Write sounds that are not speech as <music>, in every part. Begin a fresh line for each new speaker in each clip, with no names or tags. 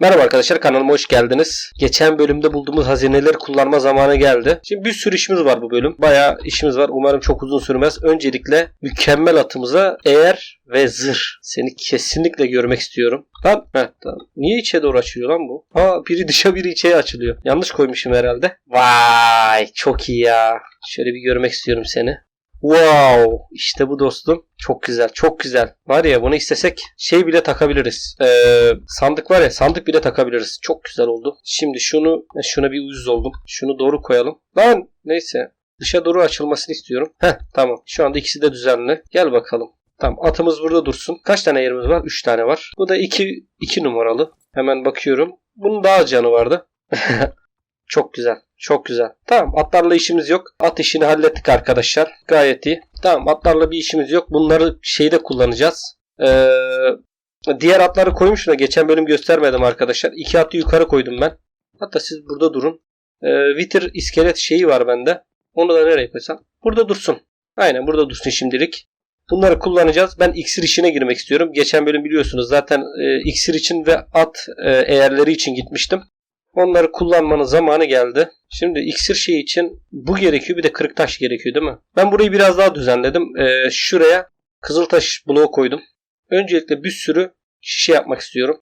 Merhaba arkadaşlar kanalıma hoş geldiniz. Geçen bölümde bulduğumuz hazineleri kullanma zamanı geldi. Şimdi bir sürü işimiz var bu bölüm. Bayağı işimiz var. Umarım çok uzun sürmez. Öncelikle mükemmel atımıza eğer ve zırh. Seni kesinlikle görmek istiyorum. Lan heh, tamam. Niye içe doğru açılıyor lan bu? Aa biri dışa biri içe açılıyor. Yanlış koymuşum herhalde. Vay çok iyi ya. Şöyle bir görmek istiyorum seni. Wow işte bu dostum. Çok güzel çok güzel. Var ya bunu istesek şey bile takabiliriz. Ee, sandık var ya sandık bile takabiliriz. Çok güzel oldu. Şimdi şunu şuna bir uyuz oldum. Şunu doğru koyalım. Lan neyse. Dışa doğru açılmasını istiyorum. Heh tamam. Şu anda ikisi de düzenli. Gel bakalım. Tamam atımız burada dursun. Kaç tane yerimiz var? 3 tane var. Bu da 2 2 numaralı. Hemen bakıyorum. Bunun daha canı vardı. <laughs> Çok güzel. Çok güzel. Tamam atlarla işimiz yok. At işini hallettik arkadaşlar. Gayet iyi. Tamam atlarla bir işimiz yok. Bunları şeyde kullanacağız. Ee, diğer atları koymuşum da geçen bölüm göstermedim arkadaşlar. İki atı yukarı koydum ben. Hatta siz burada durun. Ee, Vitir iskelet şeyi var bende. Onu da nereye koysam? Burada dursun. Aynen burada dursun şimdilik. Bunları kullanacağız. Ben iksir işine girmek istiyorum. Geçen bölüm biliyorsunuz zaten e, iksir için ve at e, eğerleri için gitmiştim. Onları kullanmanın zamanı geldi. Şimdi iksir şey için bu gerekiyor bir de kırık taş gerekiyor değil mi? Ben burayı biraz daha düzenledim. Ee, şuraya kızıltaş bloğu koydum. Öncelikle bir sürü şişe yapmak istiyorum.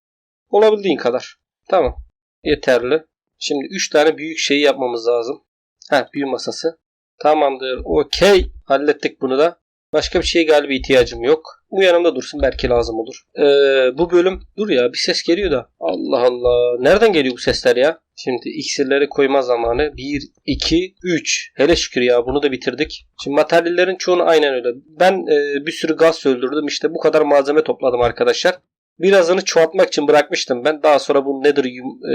Olabildiğin kadar. Tamam. Yeterli. Şimdi 3 tane büyük şeyi yapmamız lazım. Ha büyü masası. Tamamdır. Okey. Hallettik bunu da. Başka bir şeye galiba ihtiyacım yok. Bu yanımda dursun belki lazım olur. Ee, bu bölüm dur ya bir ses geliyor da. Allah Allah. Nereden geliyor bu sesler ya? Şimdi iksirleri koyma zamanı. 1, 2, 3. Hele şükür ya bunu da bitirdik. Şimdi materyallerin çoğunu aynen öyle. Ben e, bir sürü gaz öldürdüm. İşte bu kadar malzeme topladım arkadaşlar. Birazını çoğaltmak için bırakmıştım ben. Daha sonra bu nedir yum, e,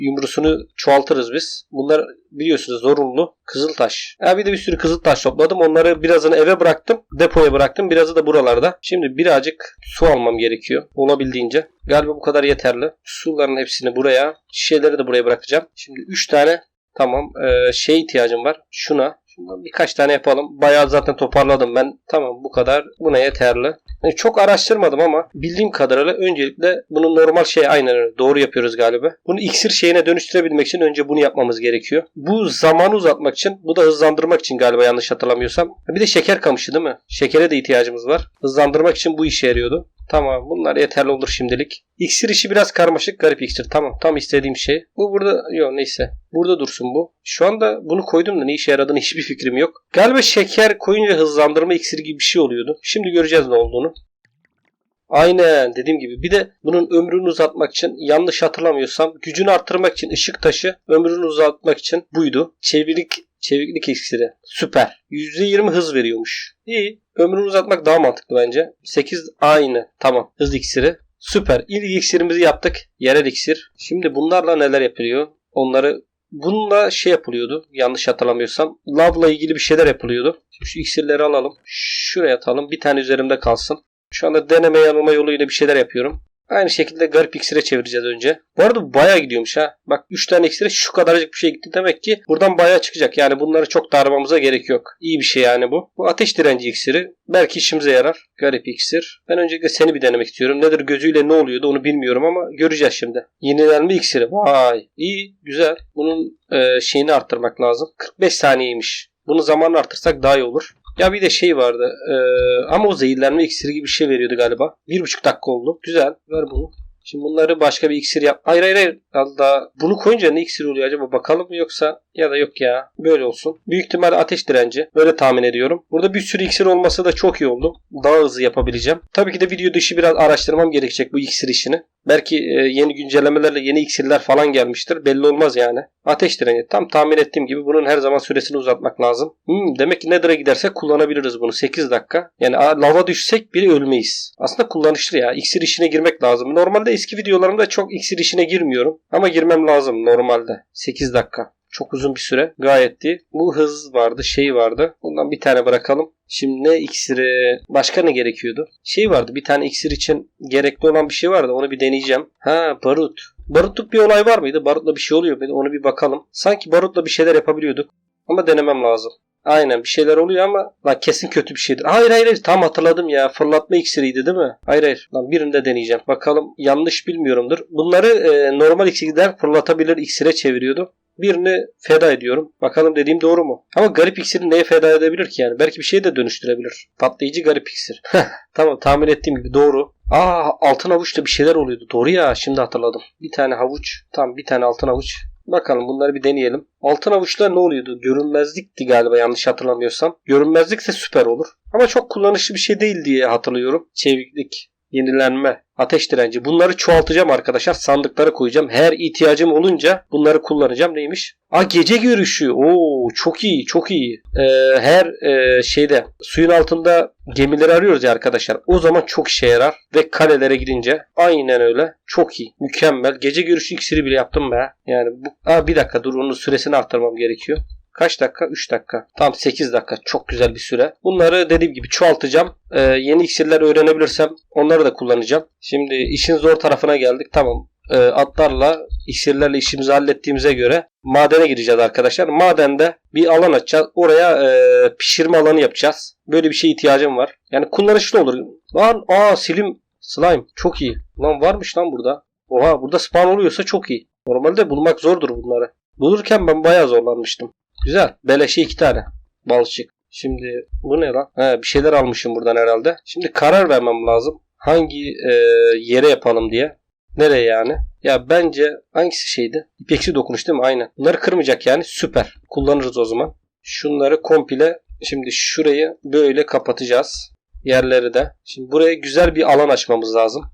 yumrusunu çoğaltırız biz. Bunlar biliyorsunuz zorunlu. Kızıltaş. Ya bir de bir sürü kızıltaş topladım. Onları birazını eve bıraktım. Depoya bıraktım. Birazı da buralarda. Şimdi birazcık su almam gerekiyor. Olabildiğince. Galiba bu kadar yeterli. Suların hepsini buraya. Şişeleri de buraya bırakacağım. Şimdi 3 tane tamam e, şey ihtiyacım var. Şuna. Şundan birkaç tane yapalım. Bayağı zaten toparladım ben. Tamam bu kadar. Buna yeterli. Yani çok araştırmadım ama bildiğim kadarıyla öncelikle bunu normal şey aynen öyle. Doğru yapıyoruz galiba. Bunu iksir şeyine dönüştürebilmek için önce bunu yapmamız gerekiyor. Bu zamanı uzatmak için, bu da hızlandırmak için galiba yanlış hatırlamıyorsam. Bir de şeker kamışı değil mi? Şekere de ihtiyacımız var. Hızlandırmak için bu işe yarıyordu. Tamam bunlar yeterli olur şimdilik. İksir işi biraz karmaşık garip iksir. Tamam tam istediğim şey. Bu burada yok neyse. Burada dursun bu. Şu anda bunu koydum da ne işe yaradığını hiçbir fikrim yok. Galiba şeker koyunca hızlandırma iksiri gibi bir şey oluyordu. Şimdi göreceğiz ne olduğunu. Aynen dediğim gibi. Bir de bunun ömrünü uzatmak için yanlış hatırlamıyorsam gücünü arttırmak için ışık taşı ömrünü uzatmak için buydu. Çevirik çeviklik iksiri. Süper. %20 hız veriyormuş. İyi. Ömrünü uzatmak daha mantıklı bence. 8 aynı. Tamam. Hız iksiri. Süper. İlk iksirimizi yaptık. Yerel iksir. Şimdi bunlarla neler yapılıyor? Onları Bununla şey yapılıyordu. Yanlış hatırlamıyorsam. Lavla ilgili bir şeyler yapılıyordu. Şu iksirleri alalım. Şuraya atalım. Bir tane üzerimde kalsın. Şu anda deneme yanılma yoluyla bir şeyler yapıyorum. Aynı şekilde garip iksire çevireceğiz önce. Bu arada bayağı gidiyormuş ha. Bak 3 tane iksire şu kadarcık bir şey gitti. Demek ki buradan bayağı çıkacak. Yani bunları çok da aramamıza gerek yok. İyi bir şey yani bu. Bu ateş direnci iksiri. Belki işimize yarar. Garip iksir. Ben öncelikle seni bir denemek istiyorum. Nedir gözüyle ne oluyordu onu bilmiyorum ama göreceğiz şimdi. Yenilenme iksiri. Vay. iyi güzel. Bunun e, şeyini arttırmak lazım. 45 saniyeymiş. Bunu zamanla artırsak daha iyi olur. Ya bir de şey vardı. E, ama o zehirlenme iksiri gibi bir şey veriyordu galiba. Bir buçuk dakika oldu. Güzel. Ver bunu. Şimdi bunları başka bir iksir yap. Hayır hayır hayır. Daha bunu koyunca ne iksir oluyor acaba bakalım mı yoksa ya da yok ya. Böyle olsun. Büyük ihtimal ateş direnci. Böyle tahmin ediyorum. Burada bir sürü iksir olması da çok iyi oldu. Daha hızlı yapabileceğim. Tabii ki de video dışı biraz araştırmam gerekecek bu iksir işini. Belki e, yeni güncellemelerle yeni iksirler falan gelmiştir. Belli olmaz yani. Ateş direnci. Tam tahmin ettiğim gibi bunun her zaman süresini uzatmak lazım. Hmm, demek ki Nether'a gidersek kullanabiliriz bunu. 8 dakika. Yani lava düşsek bile ölmeyiz. Aslında kullanışlı ya. İksir işine girmek lazım. Normalde eski videolarımda çok iksir işine girmiyorum. Ama girmem lazım normalde. 8 dakika. Çok uzun bir süre. Gayet iyi. Bu hız vardı, şey vardı. Bundan bir tane bırakalım. Şimdi ne iksiri, başka ne gerekiyordu? Şey vardı, bir tane iksir için gerekli olan bir şey vardı. Onu bir deneyeceğim. Ha, barut. Barutluk bir olay var mıydı? Barutla bir şey oluyor muydu? Onu bir bakalım. Sanki barutla bir şeyler yapabiliyorduk. Ama denemem lazım. Aynen bir şeyler oluyor ama lan kesin kötü bir şeydir. Hayır hayır hayır tam hatırladım ya. Fırlatma iksiriydi değil mi? Hayır hayır. Lan birinde deneyeceğim. Bakalım yanlış bilmiyorumdur. Bunları e, normal iksirden fırlatabilir iksire çeviriyordu. Birini feda ediyorum. Bakalım dediğim doğru mu? Ama garip iksiri neye feda edebilir ki yani? Belki bir şeye de dönüştürebilir. Patlayıcı garip iksir. <laughs> tamam tahmin ettiğim gibi doğru. Aa altın havuçta bir şeyler oluyordu. Doğru ya şimdi hatırladım. Bir tane havuç. Tam bir tane altın havuç. Bakalım bunları bir deneyelim. Altın avuçlar ne oluyordu? Görünmezlikti galiba yanlış hatırlamıyorsam. Görünmezlikse süper olur. Ama çok kullanışlı bir şey değil diye hatırlıyorum. Çeviklik, yenilenme, ateş direnci. Bunları çoğaltacağım arkadaşlar. Sandıklara koyacağım. Her ihtiyacım olunca bunları kullanacağım. Neymiş? Aa gece görüşü. Oo çok iyi, çok iyi. Ee, her e, şeyde suyun altında gemileri arıyoruz ya arkadaşlar. O zaman çok işe yarar ve kalelere gidince aynen öyle. Çok iyi. Mükemmel. Gece görüşü iksiri bile yaptım be. Yani bu Aa, bir dakika dur onun süresini arttırmam gerekiyor. Kaç dakika? 3 dakika. Tam 8 dakika. Çok güzel bir süre. Bunları dediğim gibi çoğaltacağım. Ee, yeni iksirler öğrenebilirsem onları da kullanacağım. Şimdi işin zor tarafına geldik. Tamam. Ee, atlarla, iksirlerle işimizi hallettiğimize göre madene gireceğiz arkadaşlar. Madende bir alan açacağız. Oraya e, pişirme alanı yapacağız. Böyle bir şeye ihtiyacım var. Yani kullanışlı olur. Lan aa silim slime çok iyi. Lan varmış lan burada. Oha burada spawn oluyorsa çok iyi. Normalde bulmak zordur bunları. Bulurken ben bayağı zorlanmıştım. Güzel. Beleşe iki tane. Balçık. Şimdi bu ne lan? He, bir şeyler almışım buradan herhalde. Şimdi karar vermem lazım. Hangi e, yere yapalım diye. Nereye yani? Ya bence hangisi şeydi? İpeksi dokunuş değil mi? Aynen. Bunları kırmayacak yani. Süper. Kullanırız o zaman. Şunları komple şimdi şurayı böyle kapatacağız. Yerleri de. Şimdi buraya güzel bir alan açmamız lazım.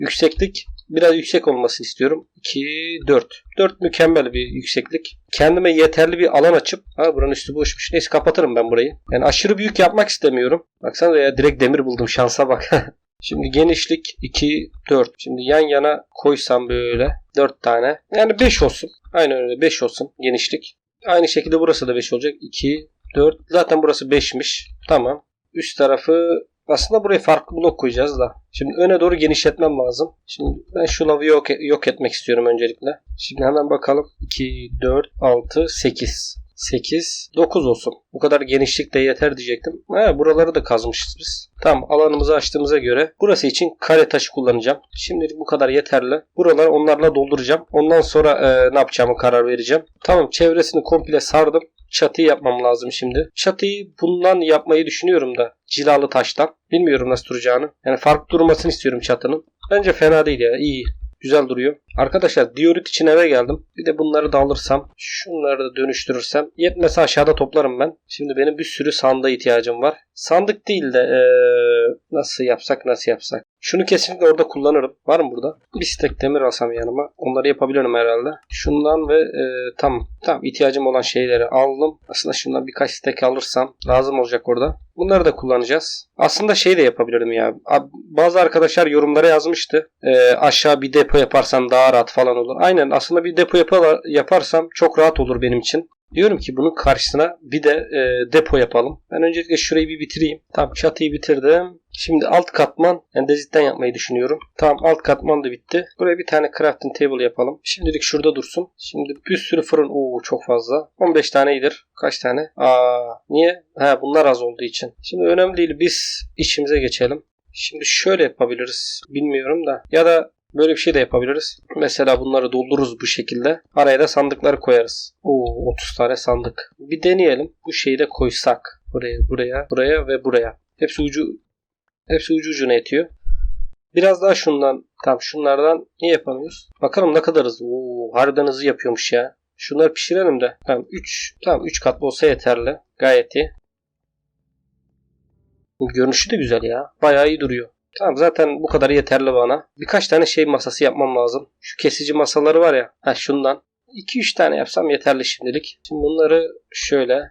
Yükseklik biraz yüksek olmasını istiyorum. 2, 4. 4 mükemmel bir yükseklik. Kendime yeterli bir alan açıp ha buranın üstü boşmuş. Neyse kapatırım ben burayı. Yani aşırı büyük yapmak istemiyorum. Baksana ya direkt demir buldum şansa bak. <laughs> Şimdi genişlik 2, 4. Şimdi yan yana koysam böyle 4 tane. Yani 5 olsun. Aynen öyle 5 olsun genişlik. Aynı şekilde burası da 5 olacak. 2, 4. Zaten burası 5'miş. Tamam. Üst tarafı aslında buraya farklı blok koyacağız da. Şimdi öne doğru genişletmem lazım. Şimdi ben şu lavı yok, yok etmek istiyorum öncelikle. Şimdi hemen bakalım. 2, 4, 6, 8. 8, 9 olsun. Bu kadar genişlik de yeter diyecektim. Ha, buraları da kazmışız biz. Tamam alanımızı açtığımıza göre burası için kare taşı kullanacağım. Şimdilik bu kadar yeterli. Buraları onlarla dolduracağım. Ondan sonra e, ne yapacağımı karar vereceğim. Tamam çevresini komple sardım. Çatıyı yapmam lazım şimdi. Çatıyı bundan yapmayı düşünüyorum da. Cilalı taştan. Bilmiyorum nasıl duracağını. Yani farklı durmasını istiyorum çatının. Bence fena değil ya. iyi. Güzel duruyor. Arkadaşlar diorit için eve geldim. Bir de bunları da alırsam, şunları da dönüştürürsem yetmese aşağıda toplarım ben. Şimdi benim bir sürü sandığa ihtiyacım var. Sandık değil de ee, nasıl yapsak nasıl yapsak. Şunu kesinlikle orada kullanırım. Var mı burada? Bir stek demir alsam yanıma. Onları yapabiliyorum herhalde. Şundan ve e, tam tam ihtiyacım olan şeyleri aldım. Aslında şundan birkaç stek alırsam lazım olacak orada. Bunları da kullanacağız. Aslında şey de yapabilirim ya. Bazı arkadaşlar yorumlara yazmıştı. E, aşağı bir depo yaparsam daha rahat falan olur. Aynen aslında bir depo yap- yaparsam çok rahat olur benim için. Diyorum ki bunun karşısına bir de e, depo yapalım. Ben öncelikle şurayı bir bitireyim. Tamam çatıyı bitirdim. Şimdi alt katman endezitten yapmayı düşünüyorum. Tamam alt katman da bitti. Buraya bir tane crafting table yapalım. Şimdilik şurada dursun. Şimdi bir sürü fırın. Oo çok fazla. 15 tane iyidir. Kaç tane? Aa niye? Ha bunlar az olduğu için. Şimdi önemli değil. Biz işimize geçelim. Şimdi şöyle yapabiliriz. Bilmiyorum da. Ya da Böyle bir şey de yapabiliriz. Mesela bunları doldururuz bu şekilde. Araya da sandıkları koyarız. Oo 30 tane sandık. Bir deneyelim. Bu şeyi de koysak. Buraya, buraya, buraya ve buraya. Hepsi ucu hepsi ucu ucuna yetiyor. Biraz daha şundan, tam şunlardan niye yapamıyoruz? Bakalım ne kadar hızlı. Oo, harbiden hızlı yapıyormuş ya. Şunları pişirelim de. Tamam 3 tamam 3 katlı olsa yeterli. Gayet iyi. Görünüşü de güzel ya. Bayağı iyi duruyor. Tamam zaten bu kadar yeterli bana. Birkaç tane şey masası yapmam lazım. Şu kesici masaları var ya. Ha şundan. 2-3 tane yapsam yeterli şimdilik. Şimdi bunları şöyle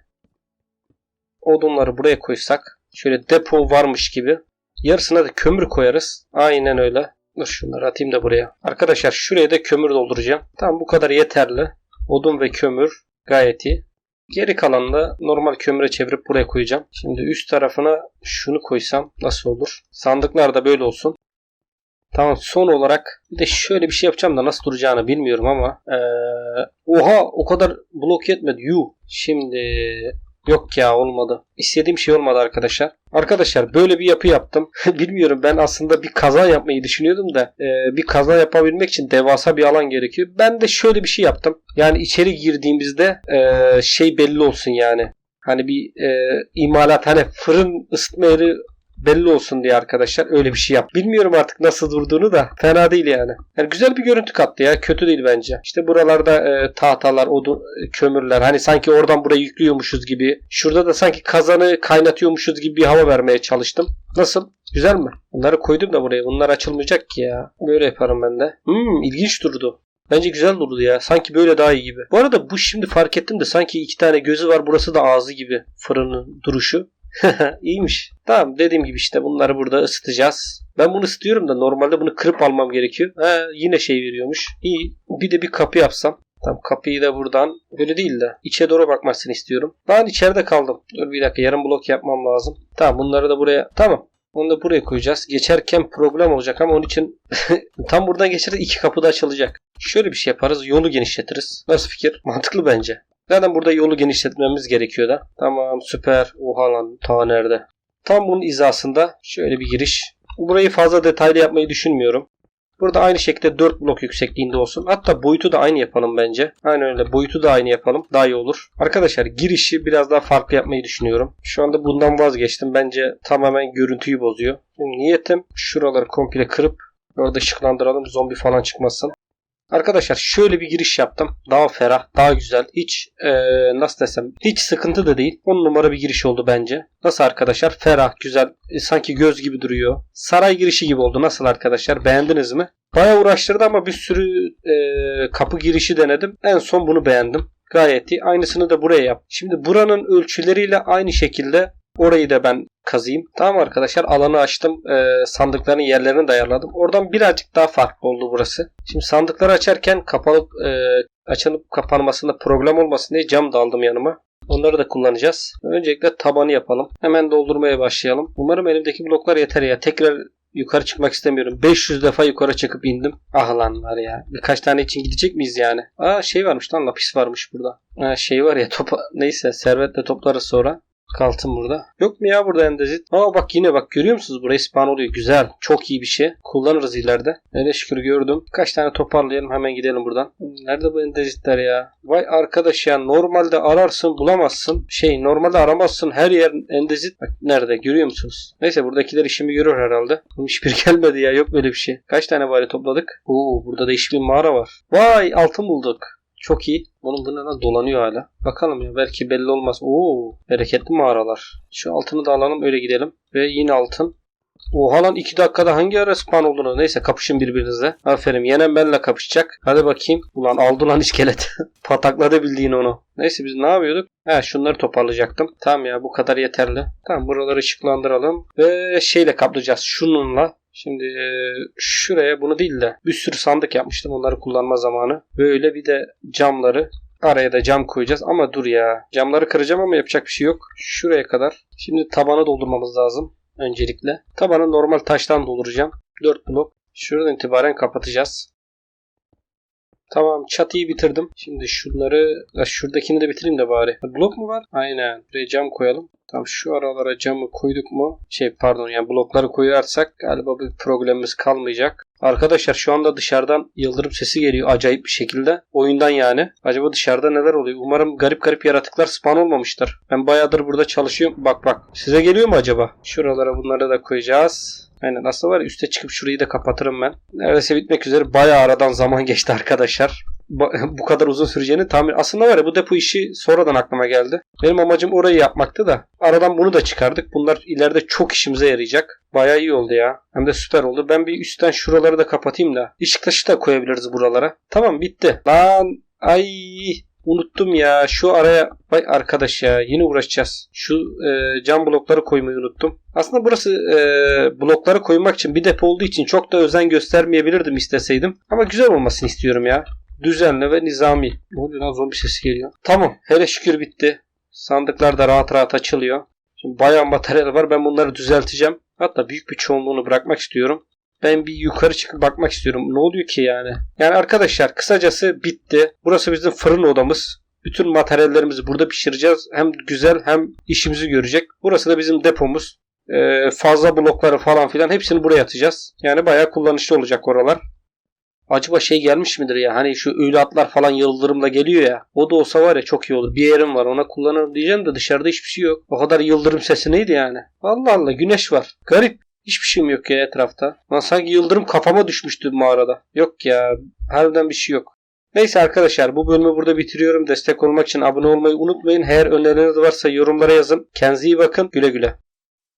odunları buraya koysak şöyle depo varmış gibi yarısına da kömür koyarız. Aynen öyle. Dur şunları atayım da buraya. Arkadaşlar şuraya da kömür dolduracağım. Tamam bu kadar yeterli. Odun ve kömür gayet iyi. Geri kalanını normal kömüre çevirip buraya koyacağım. Şimdi üst tarafına şunu koysam nasıl olur? Sandıklar da böyle olsun. Tamam son olarak bir de şöyle bir şey yapacağım da nasıl duracağını bilmiyorum ama ee, oha o kadar blok yetmedi. Yu. Şimdi Yok ya olmadı. İstediğim şey olmadı arkadaşlar. Arkadaşlar böyle bir yapı yaptım. <laughs> Bilmiyorum ben aslında bir kaza yapmayı düşünüyordum da e, bir kaza yapabilmek için devasa bir alan gerekiyor. Ben de şöyle bir şey yaptım. Yani içeri girdiğimizde e, şey belli olsun yani. Hani bir e, imalat hani fırın ısıtma yeri belli olsun diye arkadaşlar öyle bir şey yap. Bilmiyorum artık nasıl durduğunu da fena değil yani. Yani güzel bir görüntü kattı ya. Kötü değil bence. İşte buralarda e, tahtalar, odun, e, kömürler. Hani sanki oradan buraya yüklüyormuşuz gibi. Şurada da sanki kazanı kaynatıyormuşuz gibi bir hava vermeye çalıştım. Nasıl? Güzel mi? Bunları koydum da buraya. Bunlar açılmayacak ki ya. Böyle yaparım ben de. Hmm ilginç durdu. Bence güzel durdu ya. Sanki böyle daha iyi gibi. Bu arada bu şimdi fark ettim de sanki iki tane gözü var. Burası da ağzı gibi fırının duruşu. <laughs> İyiymiş. Tamam dediğim gibi işte bunları burada ısıtacağız. Ben bunu ısıtıyorum da normalde bunu kırıp almam gerekiyor. Ha, yine şey veriyormuş. İyi. Bir de bir kapı yapsam. Tamam kapıyı da buradan böyle değil de içe doğru bakmasını istiyorum. Ben içeride kaldım. Dur bir dakika yarım blok yapmam lazım. Tamam bunları da buraya. Tamam. Onu da buraya koyacağız. Geçerken problem olacak ama onun için <laughs> tam buradan geçerek iki kapı da açılacak. Şöyle bir şey yaparız. Yolu genişletiriz. Nasıl fikir? Mantıklı bence. Zaten burada yolu genişletmemiz gerekiyor da. Tamam süper. Oha lan ta nerede? Tam bunun hizasında şöyle bir giriş. Burayı fazla detaylı yapmayı düşünmüyorum. Burada aynı şekilde 4 blok yüksekliğinde olsun. Hatta boyutu da aynı yapalım bence. Aynen öyle. Boyutu da aynı yapalım. Daha iyi olur. Arkadaşlar girişi biraz daha farklı yapmayı düşünüyorum. Şu anda bundan vazgeçtim. Bence tamamen görüntüyü bozuyor. Niyetim şuraları komple kırıp orada ışıklandıralım. Zombi falan çıkmasın. Arkadaşlar şöyle bir giriş yaptım. Daha ferah, daha güzel. Hiç ee, nasıl desem hiç sıkıntı da değil. 10 numara bir giriş oldu bence. Nasıl arkadaşlar? Ferah, güzel. E, sanki göz gibi duruyor. Saray girişi gibi oldu. Nasıl arkadaşlar? Beğendiniz mi? Baya uğraştırdı ama bir sürü e, kapı girişi denedim. En son bunu beğendim. Gayet iyi. Aynısını da buraya yap. Şimdi buranın ölçüleriyle aynı şekilde Orayı da ben kazıyım. Tamam arkadaşlar alanı açtım. Ee, sandıkların yerlerini de ayarladım. Oradan birazcık daha farklı oldu burası. Şimdi sandıkları açarken kapalı e, açılıp kapanmasında problem olmasın diye cam da aldım yanıma. Onları da kullanacağız. Öncelikle tabanı yapalım. Hemen doldurmaya başlayalım. Umarım elimdeki bloklar yeter ya. Tekrar yukarı çıkmak istemiyorum. 500 defa yukarı çıkıp indim. Ah lan var ya. Birkaç tane için gidecek miyiz yani? Aa şey varmış lan lapis varmış burada. Ha, şey var ya topa neyse servetle toplarız sonra. Kaltın burada. Yok mu ya burada endezit? Aa bak yine bak görüyor musunuz? Burayı spawn oluyor. Güzel. Çok iyi bir şey. Kullanırız ileride. Hele şükür gördüm. Kaç tane toparlayalım hemen gidelim buradan. Nerede bu endezitler ya? Vay arkadaş ya normalde ararsın bulamazsın. Şey normalde aramazsın. Her yer endezit. Bak nerede görüyor musunuz? Neyse buradakiler işimi görür herhalde. Hiçbir <laughs> gelmedi ya. Yok böyle bir şey. Kaç tane bari topladık? Oo burada değişik bir mağara var. Vay altın bulduk. Çok iyi. Bunun bu dolanıyor hala. Bakalım ya belki belli olmaz. Oo bereketli mağaralar. Şu altını da alalım öyle gidelim. Ve yine altın. Oha lan 2 dakikada hangi ara spawn olduğunu. Neyse kapışın birbirinizle. Aferin yenen benle kapışacak. Hadi bakayım. Ulan aldı lan iskelet. <laughs> Patakladı bildiğin onu. Neyse biz ne yapıyorduk? He şunları toparlayacaktım. Tamam ya bu kadar yeterli. Tamam buraları ışıklandıralım. Ve şeyle kaplayacağız. Şununla Şimdi e, şuraya bunu değil de bir sürü sandık yapmıştım onları kullanma zamanı. Böyle bir de camları araya da cam koyacağız ama dur ya camları kıracağım ama yapacak bir şey yok. Şuraya kadar. Şimdi tabanı doldurmamız lazım öncelikle. Tabanı normal taştan dolduracağım. 4 blok. Şuradan itibaren kapatacağız. Tamam çatıyı bitirdim. Şimdi şunları şuradakini de bitireyim de bari. Blok mu var? Aynen. Buraya cam koyalım. Tamam şu aralara camı koyduk mu? Şey pardon yani blokları koyarsak galiba bir problemimiz kalmayacak. Arkadaşlar şu anda dışarıdan yıldırım sesi geliyor acayip bir şekilde. Oyundan yani. Acaba dışarıda neler oluyor? Umarım garip garip yaratıklar spawn olmamıştır. Ben bayağıdır burada çalışıyorum. Bak bak. Size geliyor mu acaba? Şuralara bunları da koyacağız. Aynen aslında var ya üste çıkıp şurayı da kapatırım ben. Neredeyse bitmek üzere bayağı aradan zaman <laughs> geçti arkadaşlar. <laughs> bu kadar uzun süreceğini tahmin... Aslında var ya bu depo işi sonradan aklıma geldi. Benim amacım orayı yapmaktı da. Aradan bunu da çıkardık. Bunlar ileride çok işimize yarayacak. Bayağı iyi oldu ya. Hem de süper oldu. Ben bir üstten şuraları da kapatayım da. Işık taşı da koyabiliriz buralara. Tamam bitti. Lan ay Unuttum ya. Şu araya vay arkadaş ya yine uğraşacağız. Şu e, cam blokları koymayı unuttum. Aslında burası e, blokları koymak için bir depo olduğu için çok da özen göstermeyebilirdim isteseydim. Ama güzel olmasını istiyorum ya. Düzenli ve nizami. Ne oluyor lan zombi sesi geliyor. Tamam hele şükür bitti. Sandıklar da rahat rahat açılıyor. Şimdi bayağı materyal var. Ben bunları düzelteceğim. Hatta büyük bir çoğunluğunu bırakmak istiyorum. Ben bir yukarı çıkıp bakmak istiyorum. Ne oluyor ki yani? Yani arkadaşlar kısacası bitti. Burası bizim fırın odamız. Bütün materyallerimizi burada pişireceğiz. Hem güzel hem işimizi görecek. Burası da bizim depomuz. Ee, fazla blokları falan filan hepsini buraya atacağız. Yani bayağı kullanışlı olacak oralar. Acaba şey gelmiş midir ya hani şu ölü atlar falan yıldırımla geliyor ya. O da olsa var ya çok iyi olur. Bir yerim var ona kullanırım diyeceğim de dışarıda hiçbir şey yok. O kadar yıldırım sesi neydi yani? Allah Allah güneş var. Garip. Hiçbir şeyim yok ya etrafta. Lan sanki yıldırım kafama düşmüştü mağarada. Yok ya. Harbiden bir şey yok. Neyse arkadaşlar bu bölümü burada bitiriyorum. Destek olmak için abone olmayı unutmayın. Eğer önerileriniz varsa yorumlara yazın. Kendinize iyi bakın. Güle güle.